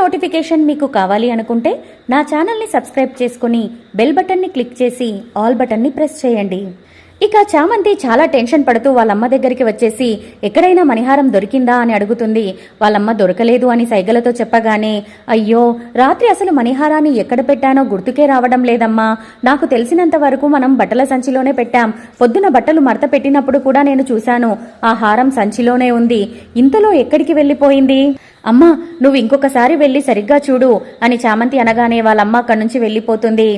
Notification మీకు కావాలి అనుకుంటే నా ఛానల్ని సబ్స్క్రైబ్ చేసుకుని బెల్ బటన్ని క్లిక్ చేసి ఆల్ బటన్ని ప్రెస్ చేయండి. ఇక చామంతి చాలా టెన్షన్ పడుతూ వాళ్ళమ్మ దగ్గరికి వచ్చేసి ఎక్కడైనా మణిహారం దొరికిందా? అని అడుగుతుంది. వాళ్ళమ్మ దొరకలేదు అని సైగలతో చెప్పగానే అయ్యో రాత్రి అసలు మణిహారాన్ని ఎక్కడ పెట్టానో గుర్తుకే రావడం లేదమ్మా. నాకు తెలిసినంత వరకు మనం బట్టల సంచిలోనే పెట్టాం. పొద్దున బట్టలు మడత పెట్టినప్పుడు కూడా నేను చూశాను. ఆ హారం సంచిలోనే ఉంది. ఇంతలో ఎక్కడికి వెళ్ళిపోయింది? అమ్మా నువ్వు ఇంకొకసారి వెళ్ళి సరిగ్గా చూడు అని చామంతి అనగానే వాళ్ళమ్మ అక్కడి నుంచి వెళ్ళిపోతుంది.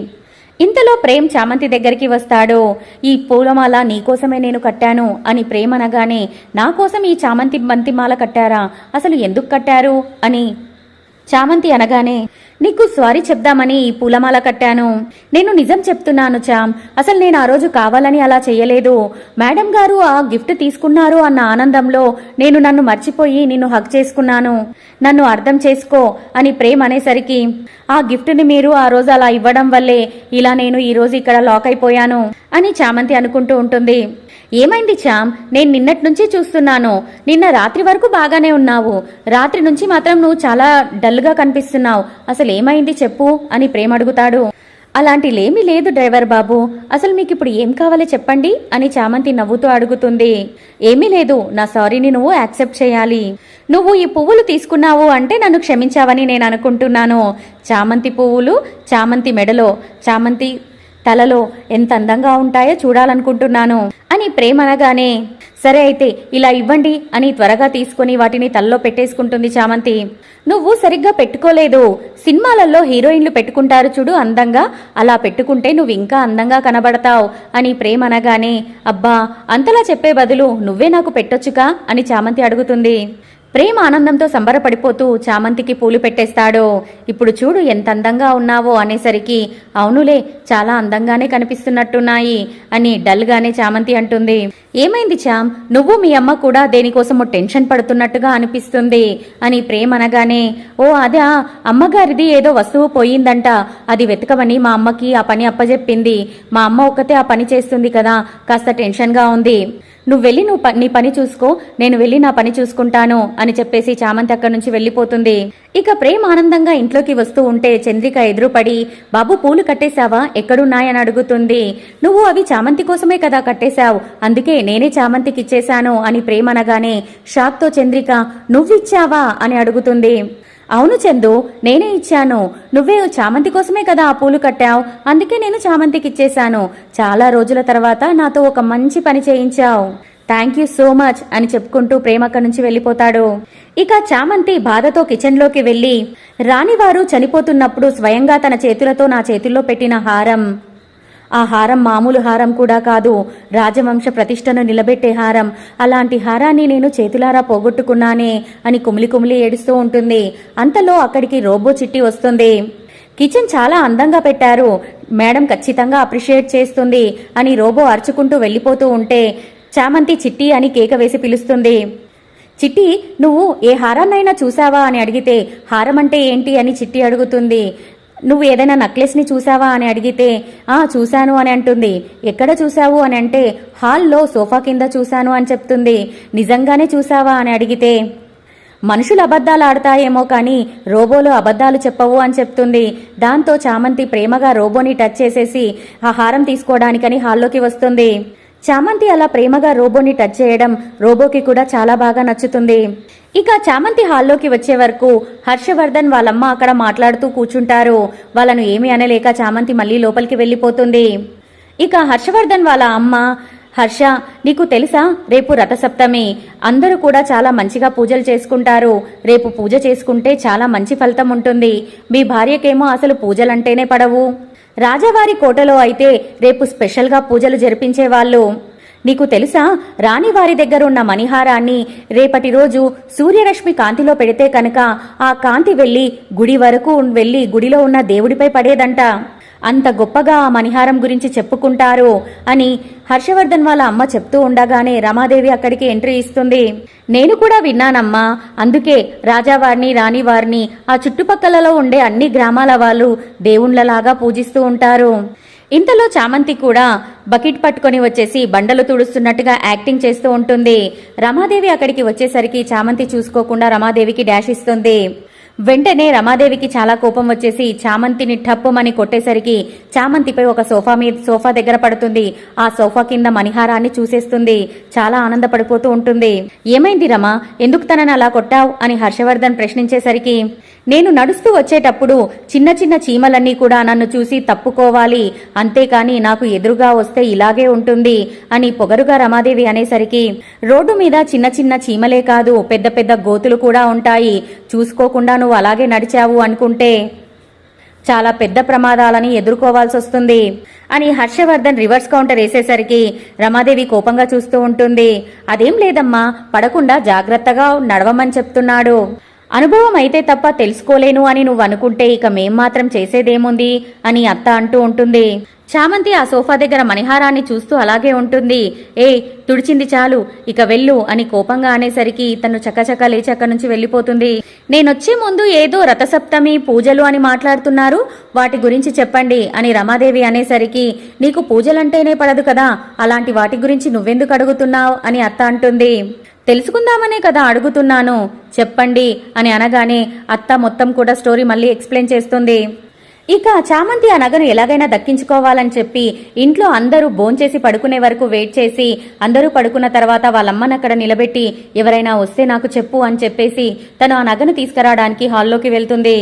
ఇంతలో ప్రేమ్ చామంతి దగ్గరికి వస్తాడు. ఈ పూలమాల నీకోసమే నేను కట్టాను అని ప్రేమ్ అనగానే నా కోసం ఈ చామంతి బంతిమాల కట్టారా? అసలు ఎందుకు కట్టారు? అని చామంతి అనగానే నీకు సారీ చెప్దామని ఈ పూలమాల కట్టాను. నేను నిజం చెప్తున్నాను చామ్. అసలు నేను ఆ రోజు కావాలని అలా చేయలేదు. మేడం గారు ఆ గిఫ్ట్ తీసుకున్నారు అన్న ఆనందంలో నేను నన్ను మర్చిపోయి నిన్ను హక్ చేసుకున్నాను. నన్ను అర్థం చేసుకో అని ప్రేమ్ అనేసరికి ఆ గిఫ్ట్ని మీరు ఆ రోజు అలా ఇవ్వడం వల్లే ఇలా నేను ఈ రోజు ఇక్కడ లాక్ అయిపోయాను అని చామంతి అనుకుంటూ ఉంటుంది. ఏమైంది చామ్ నేను నిన్నటి నుంచి చూస్తున్నాను. నిన్న రాత్రి వరకు బాగానే ఉన్నావు. రాత్రి నుంచి మాత్రం నువ్వు చాలా డల్గా కనిపిస్తున్నావు. అసలు ఏమైంది చెప్పు అని ప్రేమ అడుగుతాడు. అలాంటిలేమీ లేదు డ్రైవర్ బాబు. అసలు మీకు ఇప్పుడు ఏం కావాలి చెప్పండి అని చామంతి నవ్వుతూ అడుగుతుంది. ఏమీ లేదు. నా సారీని నువ్వు యాక్సెప్ట్ చేయాలి. నువ్వు ఈ పువ్వులు తీసుకున్నావు అంటే నన్ను క్షమించావని నేను అనుకుంటున్నాను. చామంతి పువ్వులు చామంతి మెడలో చామంతి తలలో ఎంత అందంగా ఉంటాయో చూడాలనుకుంటున్నాను. అని ప్రేమ అనగానే సరే అయితే ఇలా ఇవ్వండి అని త్వరగా తీసుకుని వాటిని తలలో పెట్టేసుకుంటుంది చామంతి. నువ్వు సరిగ్గా పెట్టుకోలేదు. సినిమాలలో హీరోయిన్లు పెట్టుకుంటారు చూడు అందంగా. అలా పెట్టుకుంటే నువ్వు ఇంకా అందంగా కనబడతావు అని ప్రేమ అనగానే అబ్బా అంతలా చెప్పే బదులు నువ్వే నాకు పెట్టొచ్చుకా అని చామంతి అడుగుతుంది. ప్రేమ ఆనందంతో సంబరపడిపోతూ చామంతికి పూలు పెట్టేస్తాడో. ఇప్పుడు చూడు ఎంత అందంగా ఉన్నావో అనేసరికి అవునులే చాలా అందంగానే కనిపిస్తున్నట్టున్నాయి అని డల్గానే చామంతి అంటుంది. ఏమైంది చామ్ నువ్వు మీ అమ్మ కూడా దేనికోసమో టెన్షన్ పడుతున్నట్టుగా అనిపిస్తుంది అని ప్రేమ అనగానే ఓ అదా అమ్మగారిది ఏదో వస్తువు పోయిందంట. అది వెతకమని మా అమ్మకి ఆ పని అప్పజెప్పింది. మా అమ్మ ఒక్కతే ఆ పని చేస్తుంది కదా కాస్త టెన్షన్గా ఉంది. నువ్వు వెళ్ళి నువ్వు నీ పని చూసుకో నేను వెళ్ళి నా పని చూసుకుంటాను అని చెప్పేసి చామంతి అక్కడి నుంచి వెళ్ళిపోతుంది. ఇక ప్రేమ ఆనందంగా ఇంట్లోకి వస్తూ ఉంటే చంద్రిక ఎదురుపడి బాబు పూలు కట్టేశావా? ఎక్కడున్నాయని అడుగుతుంది. నువ్వు అవి చామంతి కోసమే కదా కట్టేశావు. అందుకే నేనే చామంతికి ఇచ్చేశాను అని ప్రేమనగానే షాక్తో చంద్రిక నువ్విచ్చావా అని అడుగుతుంది. అవును చందు నేనే ఇచ్చాను. నువ్వే చామంతి కోసమే కదా ఆ పూలు కట్టావు. అందుకే నేను చామంతికి ఇచ్చేశాను. చాలా రోజుల తర్వాత నాతో ఒక మంచి పని చేయించావు. థ్యాంక్ యూ సో మచ్ అని చెప్పుకుంటూ ప్రేమ అక్కడి నుంచి వెళ్ళిపోతాడు. ఇక చామంతి బాధతో కిచెన్లోకి వెళ్ళి రాణివారు చనిపోతున్నప్పుడు స్వయంగా తన చేతులతో నా చేతుల్లో పెట్టిన హారం. ఆ హారం మామూలు హారం కూడా కాదు. రాజవంశ ప్రతిష్టను నిలబెట్టే హారం. అలాంటి హారాన్ని నేను చేతులారా పోగొట్టుకున్నానే అని కుమిలి కుమిలి ఏడుస్తూ ఉంటుంది. అంతలో అక్కడికి రోబో చిట్టి వస్తుంది. కిచెన్ చాలా అందంగా పెట్టారు. మేడం ఖచ్చితంగా అప్రిషియేట్ చేస్తుంది అని రోబో అరుచుకుంటూ వెళ్ళిపోతూ ఉంటే చామంతి చిట్టి అని కేక వేసి పిలుస్తుంది. చిట్టి నువ్వు ఏ హారాన్నైనా చూసావా అని అడిగితే హారం అంటే ఏంటి అని చిట్టి అడుగుతుంది. నువ్వు ఏదైనా నక్లెస్ని చూసావా అని అడిగితే ఆ చూశాను అని అంటుంది. ఎక్కడ చూశావు? అని అంటే హాల్లో సోఫా కింద చూశాను అని చెప్తుంది. నిజంగానే చూసావా అని అడిగితే మనుషులు అబద్ధాలు ఆడతాయేమో కానీ రోబోలు అబద్ధాలు చెప్పవు అని చెప్తుంది. దాంతో చామంతి ప్రేమగా రోబోని టచ్ చేసేసి ఆ హారం తీసుకోవడానికని హాల్లోకి వస్తుంది. చామంతి అలా ప్రేమగా రోబోని టచ్ చేయడం రోబోకి కూడా చాలా బాగా నచ్చుతుంది. ఇక చామంతి హాల్లోకి వచ్చే వరకు హర్షవర్ధన్ వాళ్ళమ్మ అక్కడ మాట్లాడుతూ కూర్చుంటారు. వాళ్ళను ఏమీ అనలేక చామంతి మళ్ళీ లోపలికి వెళ్ళిపోతుంది. ఇక హర్షవర్ధన్ వాళ్ళ అమ్మ హర్ష నీకు తెలుసా? రేపు రథసప్తమి. అందరూ కూడా చాలా మంచిగా పూజలు చేసుకుంటారు. రేపు పూజ చేసుకుంటే చాలా మంచి ఫలితం ఉంటుంది. మీ భార్యకేమో అసలు పూజలంటేనే పడవు. రాజావారి కోటలో అయితే రేపు స్పెషల్గా పూజలు జరిపించేవాళ్ళు నీకు తెలుసా రాణివారి దగ్గర ఉన్న మణిహారాన్ని రేపటి రోజు సూర్యరశ్మి కాంతిలో పెడితే కనుక ఆ కాంతి వెళ్ళి గుడి వరకు వెళ్ళి గుడిలో ఉన్న దేవుడిపై పడేదంట. అంత గొప్పగా ఆ మణిహారం గురించి చెప్పుకుంటారు అని హర్షవర్ధన్ వాళ్ళ అమ్మ చెప్తూ ఉండగానే రమాదేవి అక్కడికి ఎంట్రీ ఇస్తుంది. నేను కూడా విన్నానమ్మా. అందుకే రాజావారిని రాణివారిని ఆ చుట్టుపక్కలలో ఉండే అన్ని గ్రామాల వాళ్ళు దేవుళ్ళలాగా పూజిస్తూ ఉంటారు. ఇంతలో చామంతి కూడా బకెట్ పట్టుకొని వచ్చేసి బండలు తుడుస్తున్నట్టుగా యాక్టింగ్ చేస్తూ ఉంటుంది. రమాదేవి అక్కడికి వచ్చేసరికి చామంతి చూసుకోకుండా రమాదేవికి డాష్ ఇస్తుంది. వెంటనే రమాదేవికి చాలా కోపం వచ్చేసి చామంతిని టప్పుమని కొట్టేసరికి చామంతిపై ఒక సోఫా మీద సోఫా దగ్గర పడుతుంది. ఆ సోఫా కింద మణిహారాన్ని చూసేస్తుంది. చాలా ఆనందపడిపోతూ ఉంటుంది. ఏమైంది రమా? ఎందుకు తనని అలా కొట్టావు? అని హర్షవర్ధన్ ప్రశ్నించేసరికి నేను నడుస్తూ వచ్చేటప్పుడు చిన్న చిన్న చీమలన్నీ కూడా నన్ను చూసి తప్పుకోవాలి. అంతేకాని నాకు ఎదురుగా వస్తే ఇలాగే ఉంటుంది అని పొగరుగా రమాదేవి అనేసరికి రోడ్డు మీద చిన్న చిన్న చీమలే కాదు పెద్ద పెద్ద గోతులు కూడా ఉంటాయి. చూసుకోకుండా నువ్వు అలాగే నడిచావు అనుకుంటే చాలా పెద్ద ప్రమాదాలని ఎదుర్కోవాల్సి వస్తుంది. అని హర్షవర్ధన్ రివర్స్ కౌంటర్ వేసేసరికి రమాదేవి కోపంగా చూస్తూ ఉంటుంది. అదేం లేదమ్మా పడకుండా జాగ్రత్తగా నడవమని చెప్తున్నాడు. అనుభవం అయితే తప్ప తెలుసుకోలేను అని నువ్వు అనుకుంటే ఇక మేం మాత్రం చేసేదేముంది? అని అత్త అంటూ ఉంటుంది. చామంతి ఆ సోఫా దగ్గర మణిహారాన్ని చూస్తూ అలాగే ఉంటుంది. ఏ తుడిచింది చాలు. ఇక వెళ్ళు అని కోపంగా అనేసరికి తను చక్కచక్క లేచక్క నుంచి వెళ్ళిపోతుంది. నేనొచ్చే ముందు ఏదో రథసప్తమి పూజలు అని మాట్లాడుతున్నారు. వాటి గురించి చెప్పండి అని రమాదేవి అనేసరికి నీకు పూజలంటేనే పడదు కదా. అలాంటి వాటి గురించి నువ్వెందుకు అడుగుతున్నావు అని అత్త అంటుంది. తెలుసుకుందామనే కదా అడుగుతున్నాను. చెప్పండి అని అనగానే అత్త మొత్తం కూడా స్టోరీ మళ్ళీ ఎక్స్ప్లెయిన్ చేస్తుంది. ఇక చామంతి ఆ నగను ఎలాగైనా దక్కించుకోవాలని చెప్పి ఇంట్లో అందరూ భోంచేసి పడుకునే వరకు వెయిట్ చేసి అందరూ పడుకున్న తర్వాత వాళ్ళమ్మని అక్కడ నిలబెట్టి ఎవరైనా వస్తే నాకు చెప్పు అని చెప్పేసి తను ఆ నగను తీసుకురావడానికి హాల్లోకి వెళ్తుంది.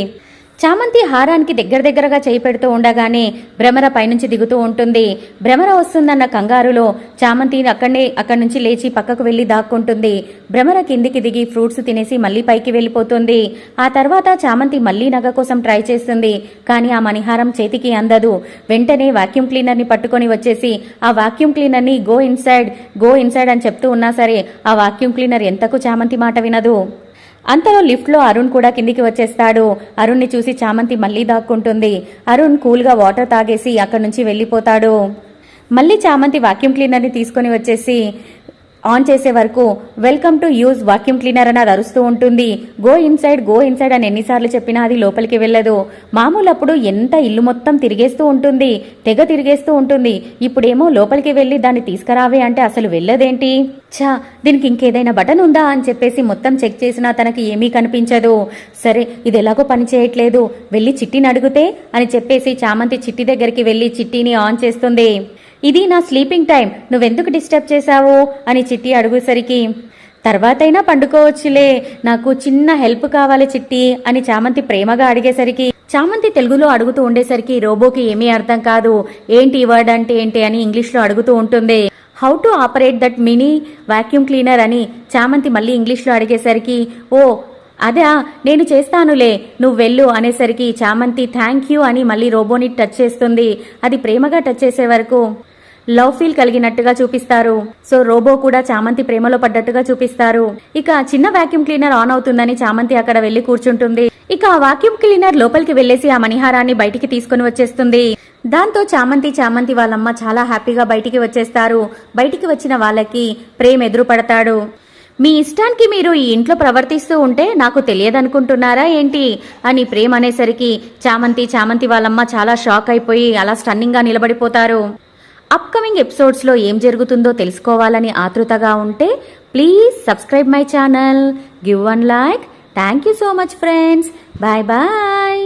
చామంతి హారానికి దగ్గర దగ్గరగా చేయి పెడుతూ ఉండగానే భ్రమర పైనుంచి దిగుతూ ఉంటుంది. భ్రమర వస్తుందన్న కంగారులో చామంతి అక్కడనే అక్కడి నుంచి లేచి పక్కకు వెళ్ళి దాక్కుంటుంది. భ్రమర కిందికి దిగి ఫ్రూట్స్ తినేసి మళ్ళీ పైకి వెళ్ళిపోతుంది. ఆ తర్వాత చామంతి మళ్ళీ నగ కోసం ట్రై చేస్తుంది. కానీ ఆ మణిహారం చేతికి అందదు. వెంటనే వాక్యూమ్ క్లీనర్ని పట్టుకొని వచ్చేసి ఆ వాక్యూమ్ క్లీనర్ని గో ఇన్సైడ్ గో ఇన్సైడ్ అని చెప్తూ ఉన్నా సరే ఆ వాక్యూమ్ క్లీనర్ ఎంతకు చామంతి మాట వినదు. అంతలో లిఫ్ట్లో అరుణ్ కూడా కిందికి వచ్చేస్తాడు. అరుణ్ని చూసి చామంతి మళ్ళీ దాక్కుంటుంది. అరుణ్ కూల్గా వాటర్ తాగేసి అక్కడి నుంచి వెళ్ళిపోతాడు. మళ్ళీ చామంతి వాక్యూమ్ క్లీనర్ని తీసుకొని వచ్చేసి ఆన్ చేసే వరకు welcome to use vacuum cleaner అని అది అరుస్తూ ఉంటుంది. గో ఇన్సైడ్ గో ఇన్సైడ్ అని ఎన్నిసార్లు చెప్పినా అది లోపలికి వెళ్ళదు. మామూలప్పుడు ఎంత ఇల్లు మొత్తం తిరిగేస్తూ ఉంటుంది తెగ తిరిగేస్తూ ఉంటుంది ఇప్పుడేమో లోపలికి వెళ్ళి దాన్ని తీసుకురావే అంటే అసలు వెళ్ళదేంటి? ఛా దీనికి ఇంకేదైనా బటన్ ఉందా అని చెప్పేసి మొత్తం చెక్ చేసినా తనకి ఏమీ కనిపించదు. సరే ఇది ఎలాగో పని చేయట్లేదు. వెళ్ళి చిట్టిని అడిగితే అని చెప్పేసి చామంతి చిట్టి దగ్గరికి వెళ్ళి చిట్టిని ఆన్ చేస్తుంది. ఇది నా స్లీపింగ్ టైం నువ్వెందుకు డిస్టర్బ్ చేశావు? అని చిట్టి అడుగుసరికి. తర్వాతైనా పండుకోవచ్చులే. నాకు చిన్న హెల్ప్ కావాలి చిట్టి అని చామంతి ప్రేమగా అడిగేసరికి. చామంతి తెలుగులో అడుగుతూ ఉండేసరికి రోబోకి ఏమీ అర్థం కాదు. ఏంటి వర్డ్ అంటే ఏంటి అని ఇంగ్లీష్లో అడుగుతూ ఉంటుంది. How to operate that mini vacuum cleaner అని చామంతి మళ్ళీ ఇంగ్లీష్లో అడిగేసరికి. ఓ అదా నేను చేస్తానులే. నువ్వు వెళ్ళు అనేసరికి చామంతి థ్యాంక్ యూ అని మళ్ళీ రోబోని టచ్ చేస్తుంది. అది ప్రేమగా టచ్ చేసే వరకు. లవ్ ఫీల్ కలిగినట్టుగా చూపిస్తారు. సో రోబో కూడా చామంతి ప్రేమలో పడ్డట్టుగా చూపిస్తారు. ఇక చిన్న వాక్యూమ్ క్లీనర్ ఆన్ అవుతుందని చామంతి అక్కడ వెళ్ళి కూర్చుంటుంది. ఇక ఆ వాక్యూమ్ క్లీనర్ లోపలికి వెళ్ళేసి ఆ మణిహారాన్ని బయటికి తీసుకుని వచ్చేస్తుంది. దాంతో చామంతి చామంతి వాళ్ళమ్మ చాలా హ్యాపీగా బయటికి వచ్చేస్తారు. బయటికి వచ్చిన వాళ్ళకి ప్రేమ్ ఎదురు పడతాడు మీ ఇష్టానికి మీరు ఈ ఇంట్లో ప్రవర్తిస్తూ ఉంటే నాకు తెలియదనుకుంటున్నారా ఏంటి? అని ప్రేమ్ అనేసరికి చామంతి చామంతి వాళ్ళమ్మ చాలా షాక్ అయిపోయి అలా స్టన్నింగ్గా నిలబడిపోతారు. అప్కమింగ్ ఎపిసోడ్స్లో ఏం జరుగుతుందో తెలుసుకోవాలని ఆతృతగా ఉంటే please subscribe my channel give one like. Thank you so much friends. Bye bye.